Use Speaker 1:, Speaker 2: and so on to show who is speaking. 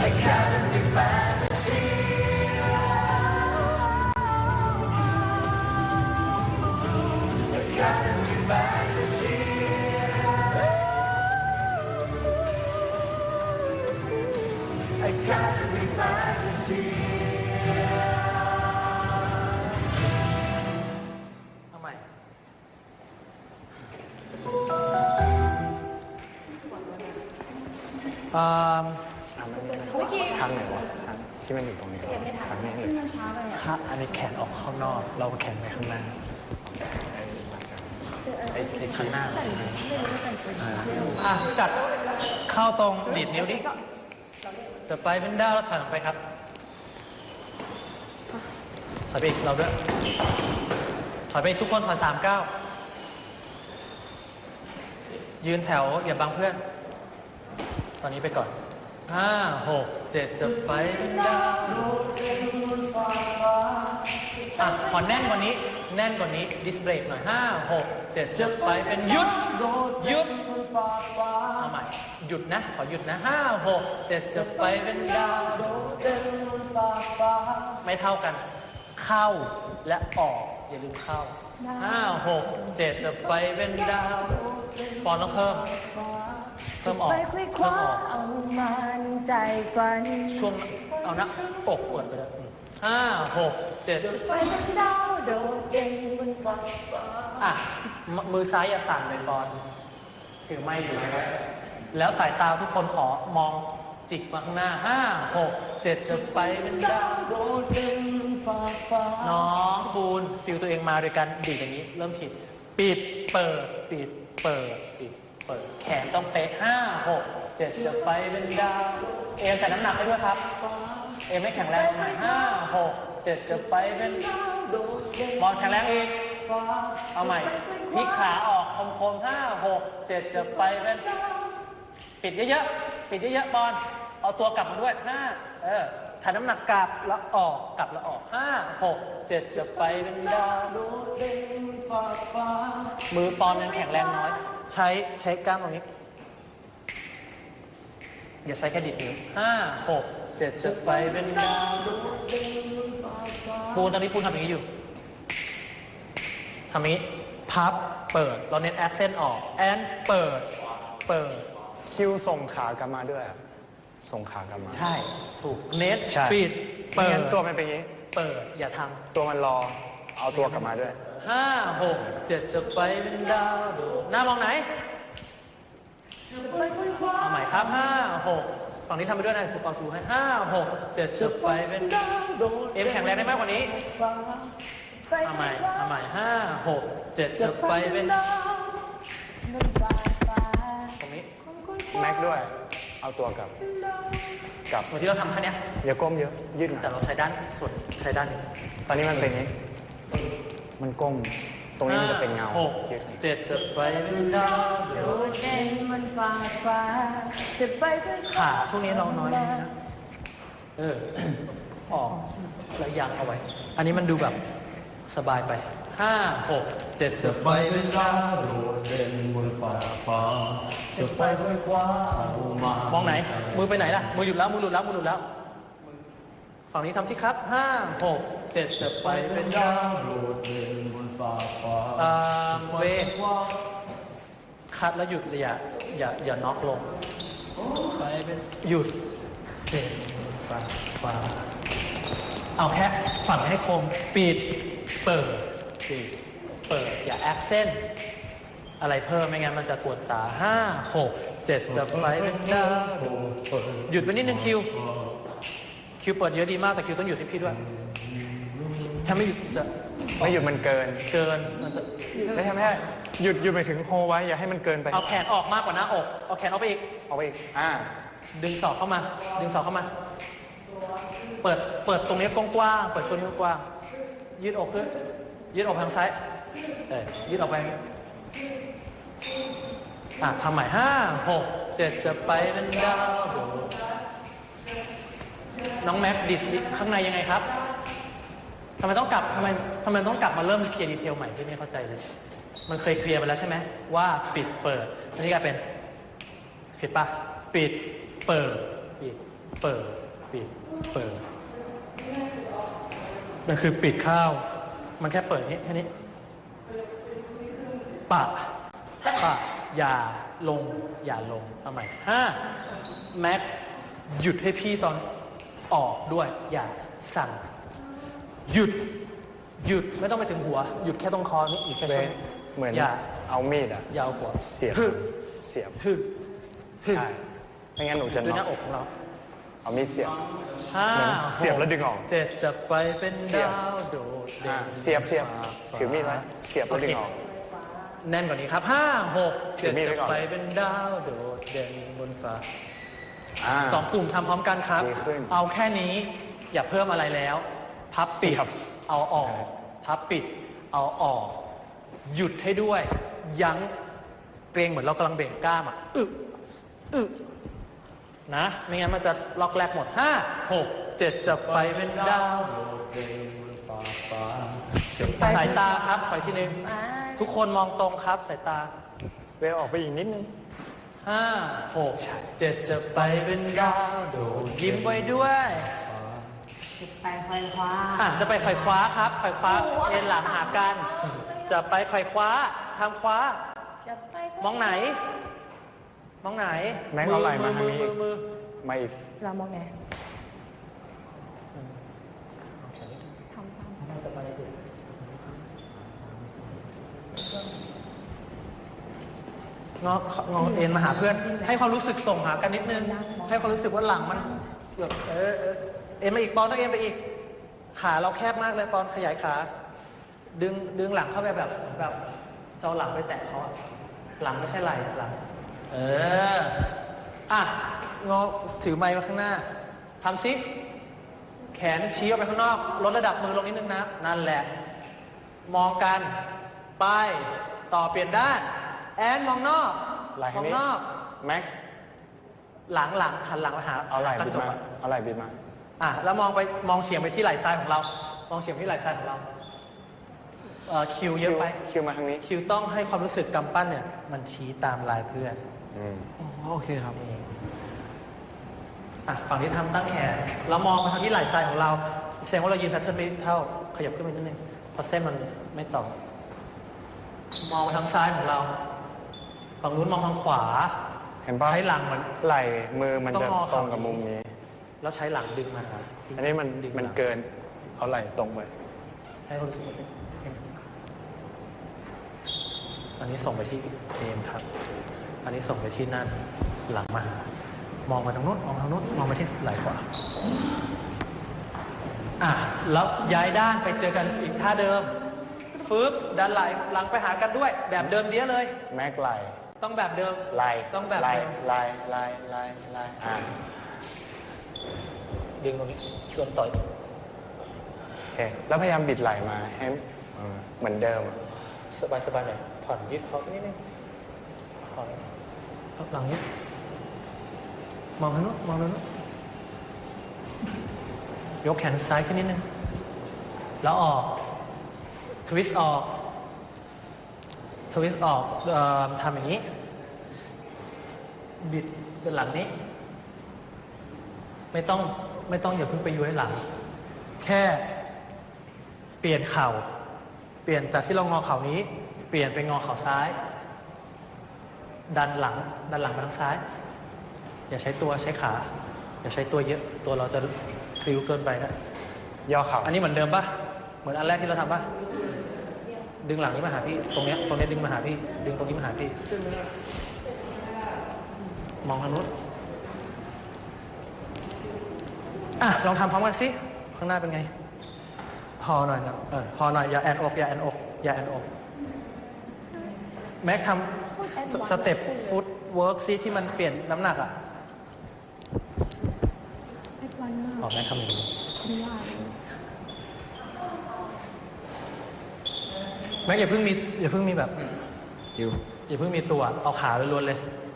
Speaker 1: I can't be
Speaker 2: bad.
Speaker 3: อ่า
Speaker 4: เมื่อกี้
Speaker 3: ทางไหนวะทางที่มันอยู่ตรงนี้ทางนี้เลย
Speaker 4: มันช้าไปอะ
Speaker 2: ถ้าอันนี้แขนออกข้างนอก เราแขนไปข้างหน้าไอ้ไอ้ข้างหน้าอะจัดเข้าตรงดีดนิ้วดิจะไปเป็นดาวแล้วถอยหลังไปครับถอยไปอีกเราด้วยถอยไปอีกทุกคนถอยสามเก้ายืนแถวอย่าบังเพื่อน ตอนนี้ไปก่อนห้าหกเจ็ดจะไปเป็นดาวอะขอแน่นกว่านี้ แน่นกว่านี้ ดิสเบรกหน่อยห้าหกเจ็ดจะไปเป็นหยุดหยุดเอาใหม่หยุดนะ ขอหยุดนะห้าหกเจ็ดจะไปเป็นดาวโดดเด่นบนฟ้าฟ้าไม่เท่ากัน เข้าและออก อย่าลืมเข้าห้าหกเจ็ดจะไปเป็นดาวปอนต้องเพิ่ม เพิ่มออก
Speaker 4: ไปคุยค
Speaker 2: เพิ่ม
Speaker 4: ว้า
Speaker 2: ออก
Speaker 4: เอามันใจฝัน
Speaker 2: ช่วงเอาหน้าอกเปิดไปเลยห้าหกเจ็ด
Speaker 4: ไปเป็นดาวโดดเด่นบนฟ้า
Speaker 2: อะมมือซ้ายอย่าสั่นเลยบอลถือไม่อยู่นะครับแล้วสายตาทุกคนขอมองจิกมาข้างหน้าห้าหกเจ็ดจะไปเป็นดาวโดดเด่นฟ้าฟ้าน้องปูนฟิลตัวเองมาโดยการดีดอย่างนี้ เริ่มผิด ปิดเปิดปิดเปิดปิด เปิด แขนต้องเป๊ะห้าหกเจ็ดจะไปเป็นดาว เอมใส่น้ำหนักให้ด้วยครับ เอมไม่แข็งแรงหน่อยห้าหกเจ็ดจะไปเป็นดาวโดดเด่นบอลแข็งแรงอีกเอาใหม่พลิกขาออกคมๆห้าหกเจ็ดจะไปเป็น ปิดเยอะๆ ปิดเยอะๆบอลเอาตัวกลับมาด้วยห้าเออถ่ายน้ำหนักกลับแล้วออกกลับแล้วออกห้าหกเจ็ดจะไปเป็นดาวมือปอนยังแข็งแรงน้อย ใช้ใช้กล้ามตรงนี้ อย่าใช้แค่ดิดนิ้วห้าหกเจ็ดจะไปเป็นดาวโดดเด่นฟ้าฟ้าปูนตอนนี้ปูนทำอย่างนี้อยู่ทำอย่างนี้ พับ เปิด เราเน้นแอคเซนต์ออก แอนเปิด เปิด
Speaker 3: คิวส่งขากลับมาด้วยอะส่งขากลับมา
Speaker 2: ใช่ ถูก เน็ต
Speaker 3: ใช่
Speaker 2: ปิด
Speaker 3: ไม่
Speaker 2: เปิด
Speaker 3: งั้นตัวมันเป็นอย่างนี้
Speaker 2: เปิด อย่าท
Speaker 3: ตัวมันรอ เอาตัวกลับมาด้วยำ
Speaker 2: ห้าหกเจ็ดจะไปเป็นดาวโดดหน้ามองไหนเอาใหม่ครับห้าหกฝั่งนี้ทำไปด้วยนะคุณปองชูให้ห้าหกเจ็ดจะไปเป็นดาวโดดเอ็มแข็งแรงได้มากกว่านี้เอาใหม่เอาใหม่ห้าหกเจ็ดจะไปเป็น
Speaker 4: บนฟ้าฟ้า
Speaker 2: ตรงนี้
Speaker 3: แม็กด้วย เอาตัวกลับกลับ
Speaker 2: เหมือนที่เราทำแค่เนี้ย
Speaker 3: อย่าก้มเยอะยืดหน่
Speaker 2: แต่
Speaker 3: อย
Speaker 2: เราใช้ด้านส่วนใช้ด้านนี้
Speaker 3: ตอนนี้มันเป็นอย่างนี้ มันก้ม ตรงนี้มันจะเป็นเงา
Speaker 2: หก
Speaker 3: ยืด
Speaker 2: เจ็ดจะไปเป็นดาว
Speaker 4: โดดเด่นบนฟ้าฟ้าจะไปคุยคว้า
Speaker 2: ขาช่วงนี้เราน้อยนิดนะเออ ออกแล้วยังเอาไว้ อันนี้มันดูแบบสบายไปห้าหกเจ็ดจะไปเป็นดาว
Speaker 1: โดดเด่นบนฟ้าฟ้าจะไปค่อยคว้าเอามาม
Speaker 2: องไหน มือไปไหนล่ะ มือหยุดแล้ว มือหลุดแล้ว มือหลุดแล้ว ฝั่งนี้ทำที่ครับห้าหกเจ็ดจะไปเป็นดาว
Speaker 1: โดดเด่นบนฟ้าฟ้า
Speaker 2: อ่าเวคัดแล้วหยุดเลยอย่าอย่าอย่าน็อกลงไปเป็นหยุดเป็นฟ้าฟ้าเอาแค่ฝั่งให้คมปิดเปิดปิดเปิดอย่าแอคเซนต์อะไรเพิ่มไม่งั้นมันจะกวนตาห้าหกเจ็ดจะไปเป็นดาวหยุดไว้นิดนึงคิว คิวเปิดเยอะดีมากแต่คิวต้องหยุดให้พี่ด้วย ถ้าไม่หยุดจะ
Speaker 3: ไม่หยุดมันเกิน
Speaker 2: เกินมันจะ
Speaker 3: ไม่ใช่ไม่ใช่หยุดหยุดไปถึงโฮไว้ อย่าให้มันเกินไป
Speaker 2: เอาแขนออกมากกว่าหน้าอก เอาแขนออกไปอีก
Speaker 3: เอาไปอีกอ่า
Speaker 2: ดึงศอกเข้ามา ดึงศอกเข้ามา เปิดเปิดตรงนี้กว้างๆเปิดช่วงนี้กว้างๆยืดอกขึ้นยืดอกทางซ้ายเออยืดออกไปอย่างนี้อะทำใหม่ห้าหกเจ็ดจะไปเป็นดาวโดด น้องแม็กดิดข้างในยังไงครับทำไมต้องกลับทำไมทำไมต้องกลับมาเริ่มเคลียร์ดีเทลใหม่ที่ไม่เข้าใจเลย มันเคยเคลียร์ไปแล้วใช่ไหมว่าปิดเปิดอันนี้กลายเป็นผิดปะปิดเปิดปิดเปิดปิดเปิดมันคือปิดข้าว มันแค่เปิดนี้แค่นี้ปะปะอย่าลงอย่าลงเอาใหม่ห้าแม็กหยุดให้พี่ตอน ออกด้วยอย่าสั่ง หยุด หยุดไม่ต้องไปถึงหัว หยุดแค่ตรงคอนี่หยุดแค่
Speaker 3: เว
Speaker 2: ช่วง
Speaker 3: เหมือน
Speaker 2: อย่า
Speaker 3: เอามีดอะ
Speaker 2: อยาวหัว
Speaker 3: เสียบ
Speaker 2: ฮึ
Speaker 3: เสียบ
Speaker 2: ฮึฮึ
Speaker 3: ใช่ไม่งั้นหนูจะ
Speaker 2: ด้วยห
Speaker 3: น็
Speaker 2: น้า
Speaker 3: อก
Speaker 2: อกของเรา
Speaker 3: เอามีดเสียบ
Speaker 2: ห้า
Speaker 3: เหมือนเสียบแล้วดึงออก
Speaker 2: เจ็ดจะไปเป็น
Speaker 3: เสียบ
Speaker 2: ดาวโดดเด่
Speaker 3: อ่านเสียบเสียบถือมีดไว้เสียบแล้วดึงออก
Speaker 2: แน่นกว่านี้ครับห้าหก
Speaker 3: ถื
Speaker 2: เจ็ด
Speaker 3: อมีดไว้
Speaker 2: จะ
Speaker 3: ก่อน
Speaker 2: ไปเป็นดาวโดดเด่นบนฟ้า
Speaker 3: อ่า
Speaker 2: สองกลุ่มทำพร้อมกันครับ
Speaker 3: ดีขึ้น
Speaker 2: เอาแค่นี้อย่าเพิ่มอะไรแล้ว พับปิด
Speaker 3: เสียบ
Speaker 2: เอาออกพับปิด เอาออก หยุดให้ด้วย ยั้งเกรงเหมือนเรากำลังเบ่งกล้ามอะอึอึนะ ไม่งั้นมันจะล็อกแรกหมดห้าหกเจ็ดจะไปเป็นดาวโดดเด่นบนฟ้าฟ้าสายตาครับขออีกทีหนึ่ง
Speaker 4: อ่า
Speaker 2: ทุกคนมองตรงครับสายตา
Speaker 3: เวลออกไปอีกนิดนึง
Speaker 2: ห้าหกเจ็ดจะไปเป็นดาวโดดยิ้มไว้ด้วย
Speaker 4: ไปคอยคว้า
Speaker 2: อะจะไปไขว่คว้าครับไขว่คว้าเอ็นหลังหากัน จะไปไขว่คว้าทำคว้า
Speaker 4: จะไป
Speaker 2: มองไหน มองไหน
Speaker 3: แม็กเอาไหล่มา
Speaker 2: มือ
Speaker 3: ทางนี้
Speaker 2: มือมือ
Speaker 3: มาอีก
Speaker 4: เรามองไงทำตาม
Speaker 2: งองอเอ็นมาหาเพื่อน ให้ความรู้สึกส่งหากันนิดนึง ให้ความรู้สึกว่าหลังมันแบบเออเออเอ็นมาอีกปอนต้องเอ็นไปอีก ขาเราแคบมากเลยปอนขยายขา ดึงดึงหลังเข้าไปแบบแบบจะเอาหลังไปแตะเขาอหลังไม่ใช่ไหล่หลัง เอออะงอถือไม้มาข้างหน้าทำซิแขนชี้ออกไปข้างนอก ลดระดับมือลงนิดนึงนะ นั่นแหละ มองกัน ไป ต่อเปลี่ยนด้าน แอนมองนอก
Speaker 3: ไหล่
Speaker 2: ม
Speaker 3: ข้า
Speaker 2: องง
Speaker 3: นี้
Speaker 2: นอก
Speaker 3: แม็ก
Speaker 2: หลังหลังหันหลังไปหา
Speaker 3: เอาไหล่
Speaker 2: กระ
Speaker 3: บิด
Speaker 2: จก
Speaker 3: มา
Speaker 2: อะ
Speaker 3: เอาไหล่บิดมา
Speaker 2: อะแล้วมองไปมองเฉียงไปที่ไหล่ซ้ายของเรา มองเฉียงไปที่ไหล่ซ้ายของเราเอ่อคิวเยอะไป
Speaker 3: คิวมาทางนี้
Speaker 2: คิวต้องให้ความรู้สึกกำปั้นเนี่ย มันชี้ตามลายเพื่อน
Speaker 3: อืม
Speaker 2: โอเคครับอะฝั่งที่ทำตั้งแขนเรามองมาทางที่ไหล่ซ้ายของเราแสดงว่าเรายืนแพทเทิร์นไม่เท่า ขยับขึ้นไปนิดนึงเพราะเส้นมันไม่ต่อมองมาทางซ้ายของเรา ฝั่งนู้นมองทางขวา
Speaker 3: เห็นป่ะ
Speaker 2: ใช้หลังเหมือน
Speaker 3: ไหล่มือมัน
Speaker 2: ต้อง
Speaker 3: จะ
Speaker 2: งอ
Speaker 3: ตร
Speaker 2: เข่า
Speaker 3: งกับมุมนี้
Speaker 2: แล้วใช้หลังดึงมาหา
Speaker 3: อันนี้มัน
Speaker 2: ดึง
Speaker 3: มัน
Speaker 2: หลัง
Speaker 3: เกินเอาไหล่ตรงไป
Speaker 2: ให้ความรู้สึกว่าอันนี้ส่งไปที่เอมครับ อันนี้ส่งไปที่นั่นหลังมาหามองไปทางนู้นมองทางนู้นมองไปที่ไหล่ขวาอะแล้วย้ายด้านไปเจอกันอีกท่าเดิมฟึบดันไหลหลังไปหากันด้วย แบบเดิมเดี้ยเลย
Speaker 3: แม็กไหล่
Speaker 2: ต้องแบบเดิม
Speaker 3: ไหล่
Speaker 2: ต้องแบบ
Speaker 3: ไหล่
Speaker 2: เดิม
Speaker 3: ไหล่ไหล่ไหล่ไหล่อ่า
Speaker 2: ดึงตรงนี้ชวนต่อย
Speaker 3: โอเคแล้วพยายามบิดไหล่มาให้เออเหมือนเดิม
Speaker 2: สบายสบายหน่อยผ่อนยืดเขานิดนึงผ่อนหลังนี้มองทางนู้นมองทางนู้นยกแขนซ้ายขึ้นนิดนึง แล้วออกทวิสต์ออกทวิสต์ออกเอ่อทำอย่างนี้ บิดเป็นหลังนี้ ไม่ต้องไม่ต้องอย่าเพิ่งไปย้วยหลัง แค่เปลี่ยนเข่า เปลี่ยนจากที่เรางอเข่านี้ เปลี่ยนไปงอเข่าซ้าย ดันหลัง ดันหลังไปทางซ้าย อย่าใช้ตัวใช้ขา อย่าใช้ตัวเยอะตัวเราจะพลิ้วเกินไปนะ
Speaker 3: ย่อเข่า
Speaker 2: อันนี้เหมือนเดิมปะเหมือนอันแรกที่เราทำปะดึงหลังนี้มาหาพี่ ตรงเนี้ยตรงเนี้ยดึงมาหาพี่ ดึงตรงนี้มาหาพี่ มองทางนู้นอะลองทำพร้อมกันสิข้างหน้าเป็นไงพอหน่อยนะเออพอหน่อยอย่าแอนอกอย่าแอนอกอย่าแอนอกแม็กทำสสเต็ปฟุตเวิร์กซิที่มันเปลี่ยนน้ำหนักอะ
Speaker 4: ให้วันมาก
Speaker 2: ออกแม็กทำอย่างนี้
Speaker 4: ไม่ว่า
Speaker 2: แม็กอย่าเพิ่งมีอย่าเพิ่งมีแบบ
Speaker 3: อยู่
Speaker 2: อย่าเพิ่งมีตัว เอาขาล้วนๆเลย
Speaker 4: เ